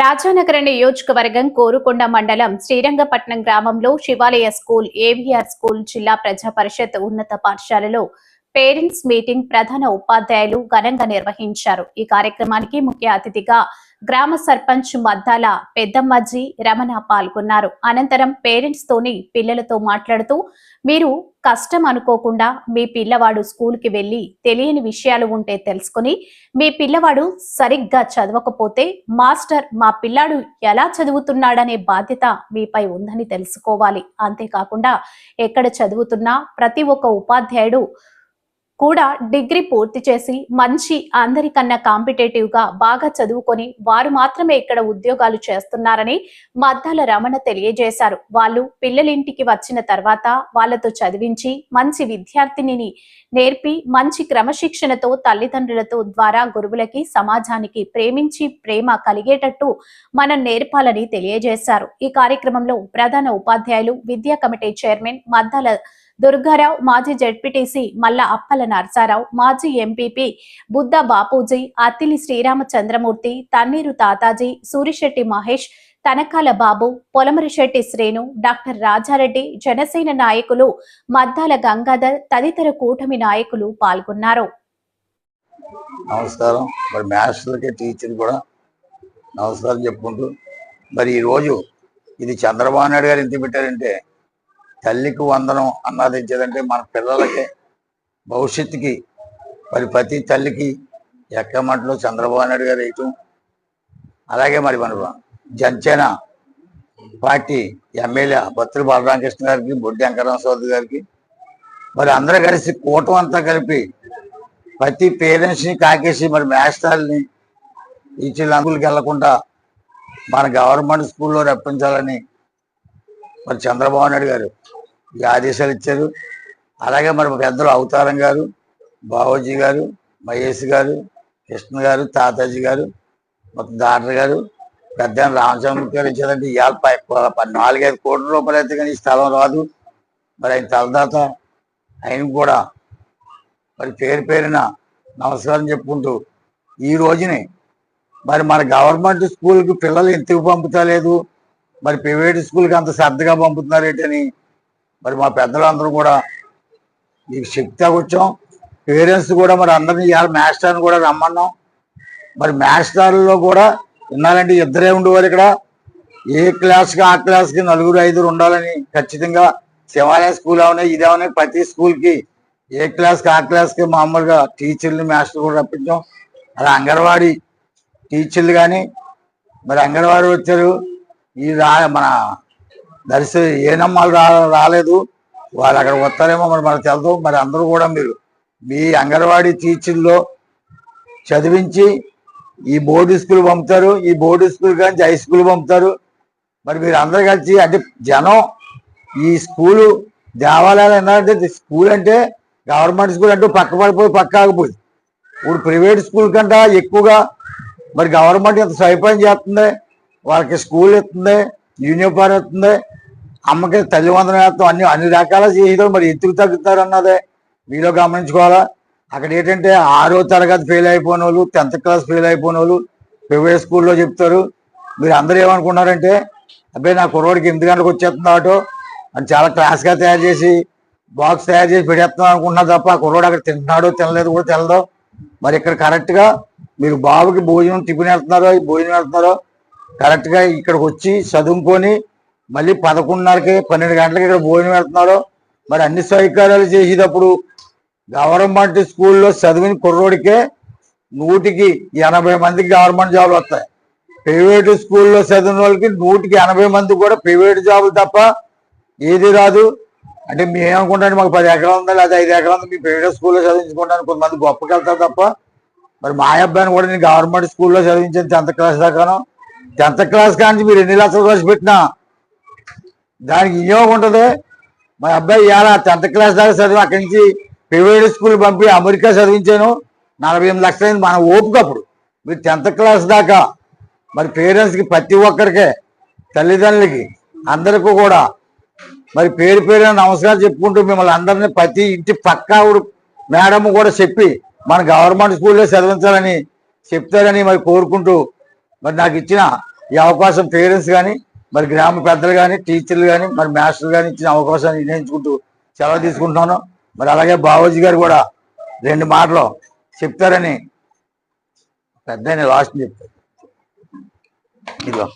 రాజానగర నియోజకవర్గం కోరుకొండ మండలం శ్రీరంగపట్నం గ్రామంలో శివాలయ స్కూల్ ఏవిఆర్ స్కూల్ జిల్లా ప్రజా పరిషత్ ఉన్నత పాఠశాలలో పేరెంట్స్ మీటింగ్ ప్రధాన ఉపాధ్యాయులు ఘనంగా నిర్వహించారు. ఈ కార్యక్రమానికి ముఖ్య అతిథిగా గ్రామ సర్పంచ్ మద్దాల పెద్దమ్మజ్జి రమణ పాల్గొన్నారు. అనంతరం పేరెంట్స్ తోని పిల్లలతో మాట్లాడుతూ మీరు కష్టం అనుకోకుండా మీ పిల్లవాడు స్కూల్కి వెళ్ళి తెలియని విషయాలు ఉంటే తెలుసుకుని మీ పిల్లవాడు సరిగ్గా చదవకపోతే మాస్టర్ మా పిల్లాడు ఎలా చదువుతున్నాడనే బాధ్యత మీపై ఉందని తెలుసుకోవాలి. అంతేకాకుండా ఎక్కడ చదువుతున్నా ప్రతి ఒక్క ఉపాధ్యాయుడు కూడా డిగ్రీ పూర్తి చేసి మంచి అందరికన్నా కాంపిటేటివ్గా బాగా చదువుకొని వారు మాత్రమే ఇక్కడ ఉద్యోగాలు చేస్తున్నారని మద్దాల రమణ తెలియజేశారు. వాళ్ళు పిల్లలింటికి వచ్చిన తర్వాత వాళ్ళతో చదివించి మంచి విద్యార్థినిని నేర్పి మంచి క్రమశిక్షణతో తల్లిదండ్రులతో ద్వారా గురువులకి సమాజానికి ప్రేమించి ప్రేమ కలిగేటట్టు మనం నేర్పాలని తెలియజేశారు. ఈ కార్యక్రమంలో ప్రధాన ఉపాధ్యాయులు విద్యా కమిటీ చైర్మన్ మద్దాల దుర్గారావు మాజీ జడ్పీటీసీ మల్ల అప్పల నర్సారావు మాజీ ఎంపీపీ బుద్ధ బాపూజీ అత్తిలి శ్రీరామచంద్రమూర్తి తన్నీరు తాతాజీ సూరిశెట్టి మహేష్ తనకాల బాబు పొలమరిశెట్టి శ్రేణు డాక్టర్ రాజారెడ్డి జనసేన నాయకులు మద్దాల గంగాధర్ తదితర కూటమి నాయకులు పాల్గొన్నారు. నమస్కారం. మరి మాస్టర్లకి టీచర్ కూడా నమస్కారం చెప్పుకుంటూ మరి ఈరోజు ఇది చంద్రబాబు నాయుడు గారు ఎంత పెట్టారంటే తల్లికి వందనం అన్నది ఇచ్చేదంటే మన పిల్లలకి భవిష్యత్తుకి. మరి ప్రతి తల్లికి ఎక్కమంటలో చంద్రబాబు నాయుడు గారు వేయటం. అలాగే మరి మన జనసేన పార్టీ ఎమ్మెల్యే బత్తులు బలరామకృష్ణ గారికి బొడ్డి వెంకటరామ చౌదరి గారికి మరి అందరూ కలిసి కూటం అంతా కలిపి ప్రతి పేరెంట్స్ని కాకేసి మరి మాస్టర్ని టీచర్లు అంకులకి వెళ్ళకుండా మన గవర్నమెంట్ స్కూల్లో రప్పించాలని మరి చంద్రబాబు నాయుడు గారు ఈ ఆదేశాలు ఇచ్చారు. అలాగే మరి పెద్దలు అవతారం గారు బావోజీ గారు మహేష్ గారు కృష్ణ గారు తాతాజీ గారు మొత్తం దాటర్ గారు పెద్ద రామచంద్రమూర్తి గారు ఇచ్చారంటే ఇవాళ నాలుగైదు కోట్ల రూపాయలు అయితే కానీ స్థలం రాదు. మరి ఆయన తలదాత ఆయన కూడా మరి పేరు పేరున నమస్కారం చెప్పుకుంటూ ఈ రోజుని మరి మన గవర్నమెంట్ స్కూల్కి పిల్లలు ఎందుకు పంపుతలేదు? మరి ప్రైవేట్ స్కూల్కి అంత శ్రద్ధగా పంపుతున్నారు ఏంటని మరి మా పెద్దలందరూ కూడా మీకు శక్తిగా వచ్చాం పేరెంట్స్ కూడా మరి అందరినీ ఇవాళ మాస్టర్ని కూడా రమ్మన్నాం. మరి మాస్టర్లో కూడా విన్నారంటే ఇద్దరే ఉండేవారు ఇక్కడ. ఏ క్లాస్కి ఆ క్లాస్కి నలుగురు ఐదుగురు ఉండాలని ఖచ్చితంగా శివాలయ స్కూల్ అవునాయి ఇది ప్రతి స్కూల్కి ఏ క్లాస్కి ఆ క్లాస్కి మామూలుగా టీచర్లు మాస్టర్ కూడా రప్పించాం. అలా అంగన్వాడీ టీచర్లు కానీ మరి అంగన్వాడీ వచ్చారు. ఈ రా మన దర్శి ఏనమ్మాలు రా రాలేదు. వాళ్ళు అక్కడ వస్తారేమో మరి మనకు తెలుసు మరి అందరూ కూడా మీరు మీ అంగన్వాడీ టీచర్లో చదివించి ఈ బోర్డు స్కూల్ పంపుతారు. ఈ బోర్డు స్కూల్ కానీ హై స్కూల్ పంపుతారు. మరి మీరు అందరు కలిసి అంటే జనం ఈ స్కూలు దేవాలయాలు ఏంటంటే స్కూల్ అంటే గవర్నమెంట్ స్కూల్ అంటే పక్క పడిపోయి పక్క ఆగిపోయింది. ఇప్పుడు ప్రైవేట్ స్కూల్ కంటే ఎక్కువగా మరి గవర్నమెంట్ ఇంత సైపాయం చేస్తుంది? వాళ్ళకి స్కూల్ ఇస్తుంది యూనిఫార్ వస్తుంది అమ్మకి తల్లివందనం వేస్తాం అన్ని అన్ని రకాల చేయడం మరి ఎత్తుకు తగ్గుతారు అన్నదే. మీలో గమనించుకోవాలా. అక్కడ ఏంటంటే ఆరో తరగతి ఫెయిల్ అయిపోయిన వాళ్ళు టెన్త్ క్లాస్ ఫెయిల్ అయిపోయిన వాళ్ళు ప్రైవేట్ స్కూల్లో చెప్తారు. మీరు అందరూ ఏమనుకున్నారంటే అబ్బాయి నా కుర్రోడికి ఎనిమిది గంటలకు వచ్చేస్తుంది ఆటో. అని చాలా క్లాస్గా తయారు చేసి బాక్స్ తయారు చేసి పెడేస్తున్నాం అనుకుంటున్నా తప్ప ఆ కుర్రోడు అక్కడ తింటున్నాడు తినలేదు కూడా తెలదు. మరి ఇక్కడ కరెక్ట్గా మీరు బాబుకి భోజనం టిఫిన్ వెళ్తున్నారో భోజనం వెళ్తున్నారో కరెక్ట్గా ఇక్కడికి వచ్చి చదువుకొని మళ్ళీ పదకొండున్నరకి పన్నెండు గంటలకి ఇక్కడ భోజనం పెడుతున్నారు మరి అన్ని సౌకర్యాలు చేసేటప్పుడు గవర్నమెంట్ స్కూల్లో చదివిన కుర్రోడికే నూటికి ఎనభై మందికి గవర్నమెంట్ జాబులు వస్తాయి. ప్రైవేట్ స్కూల్లో చదివిన వాళ్ళకి నూటికి ఎనభై మంది కూడా ప్రైవేట్ జాబులు తప్ప ఏది రాదు. అంటే మేము ఏమనుకుంటాం మాకు పది ఎకరాలు ఉందా లేదా ఐదు ఎకరాలు ఉంది మీ ప్రైవేట్ స్కూల్లో చదివించుకుంటాను కొంతమంది గొప్పకి వెళ్తారు తప్ప. మరి మా అబ్బాయిని కూడా నేను గవర్నమెంట్ స్కూల్లో చదివించాను టెన్త్ క్లాస్ దాకాను. టెన్త్ క్లాస్ కానీ మీరు ఎన్ని లక్షలు ఖర్చు పెట్టినా దానికి వినియోగం ఉంటుంది. మా అబ్బాయి ఇవాళ టెన్త్ క్లాస్ దాకా చదివి అక్కడి నుంచి ప్రైవేట్ స్కూల్ పంపి అమెరికా చదివించాను. నలభై ఎనిమిది లక్షలు అయింది మన ఓపిక అప్పుడు. మీరు టెన్త్ క్లాస్ దాకా మరి పేరెంట్స్కి ప్రతి ఒక్కరికే తల్లిదండ్రులకి అందరికీ కూడా మరి పేరు పేరు నమస్కారం చెప్పుకుంటూ మిమ్మల్ని అందరినీ ప్రతి ఇంటి పక్క మేడం కూడా చెప్పి మన గవర్నమెంట్ స్కూల్లో చదివించాలని చెప్తారని మరి కోరుకుంటూ మరి నాకు ఇచ్చిన ఈ అవకాశం పేరెంట్స్ కానీ మరి గ్రామ పెద్దలు కానీ టీచర్లు కానీ మరి మాస్టర్లు కానీ ఇచ్చిన అవకాశాన్ని వినియోగించుకుంటూ సెలవు తీసుకుంటున్నాను. మరి అలాగే బావోజీ గారు కూడా రెండు మాటలు చెప్తారని పెద్ద లాస్ట్ చెప్తారు. ఇదిగో.